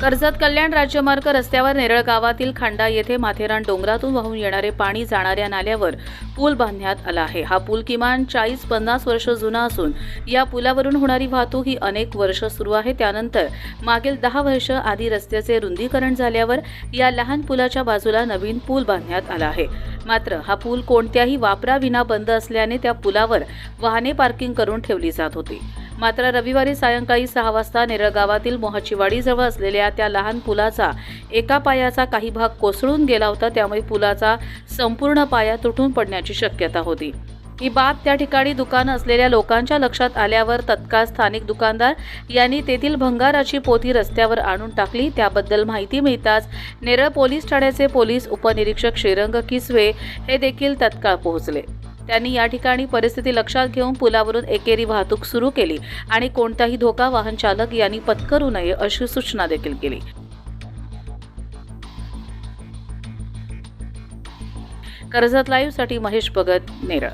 कर्जत कल्याण राज्यमार्ग रस्त्यावर नेरळ गावातील खांडा येथे माथेरान डोंगरातून वाहून येणारे पाणी जाणाऱ्या नाल्यावर पूल बांधण्यात आला आहे. हा पूल किमान चाळीस पन्नास वर्ष जुना असून या पुलावरून होणारी वाहतूक ही अनेक वर्ष सुरू आहे. त्यानंतर मागील दहा वर्ष आधी रस्त्याचे रुंदीकरण झाल्यावर या लहान पुलाच्या बाजूला नवीन पूल बांधण्यात आला आहे. मात्र हा पूल कोणत्याही वापराविना बंद असल्याने त्या पुलावर वाहने पार्किंग करून ठेवली जात होती. मात्र रविवारी सायंकाळी सहा वाजता नेरळ गावातील मोहाचीवाडीजवळ असलेल्या त्या लहान पुलाचा एका पायाचा काही भाग कोसळून गेला होता त्यामुळे पुलाचा संपूर्ण पाया तुटून पडण्याची शक्यता होती. ही बाब त्या ठिकाणी दुकानं असलेल्या लोकांच्या लक्षात आल्यावर तत्काळ स्थानिक दुकानदार यांनी तेथील भंगाराची पोथी रस्त्यावर आणून टाकली. त्याबद्दल माहिती मिळताच नेरळ पोलीस ठाण्याचे पोलीस उपनिरीक्षक श्रीरंग किसवे हे देखील तत्काळ पोहोचले. त्यांनी या ठिकाणी परिस्थिती लक्षात घेऊन पुलावरून एकेरी वाहतूक सुरू केली आणि कोणताही धोका वाहन चालक यांनी पत्करू नये अशी सूचना देखील केली. कर्जत लाईव्हसाठी महेश भगत नेरळ.